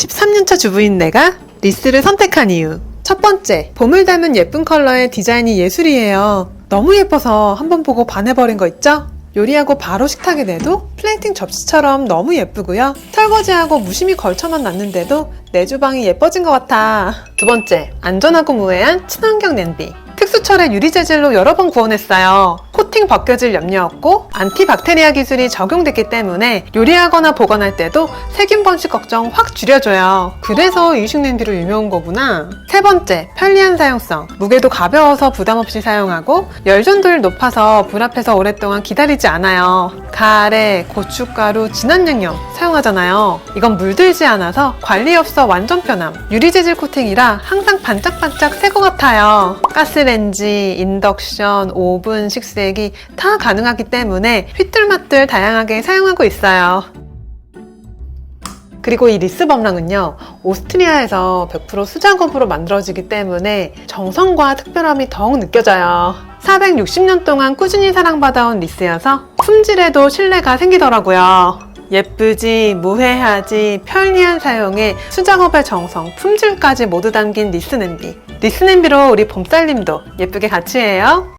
13년차 주부인 내가 리스를 선택한 이유. 첫 번째, 봄을 닮은 예쁜 컬러의 디자인이 예술이에요. 너무 예뻐서 한번 보고 반해버린 거 있죠? 요리하고 바로 식탁에 내도 플레이팅 접시처럼 너무 예쁘고요. 설거지하고 무심히 걸쳐만 놨는데도 내 주방이 예뻐진 것 같아. 두 번째, 안전하고 무해한 친환경 냄비. 특수철의 유리 재질로 여러 번 구워냈어요. 코팅 벗겨질 염려 없고 안티박테리아 기술이 적용됐기 때문에 요리하거나 보관할 때도 세균 번식 걱정 확 줄여줘요. 그래서 이식 냄비로 유명한 거구나. 세 번째, 편리한 사용성. 무게도 가벼워서 부담 없이 사용하고 열전도율 높아서 불 앞에서 오랫동안 기다리지 않아요. 가래, 고춧가루, 진한 양념 사용하잖아요. 이건 물들지 않아서 관리 없어 완전 편함. 유리 재질 코팅이라 항상 반짝반짝 새 것 같아요. 가스레인지, 인덕션, 오븐, 식세 기다 가능하기 때문에 휘뚤마뚤 다양하게 사용하고 있어요. 그리고 이 리스 범랑은요, 오스트리아에서 100% 수작업으로 만들어지기 때문에 정성과 특별함이 더욱 느껴져요. 460년 동안 꾸준히 사랑받아온 리스여서 품질에도 신뢰가 생기더라고요. 예쁘지, 무해하지, 편리한 사용에 수작업의 정성, 품질까지 모두 담긴 리스 냄비. 리스 냄비로 우리 봄살림도 예쁘게 같이 해요.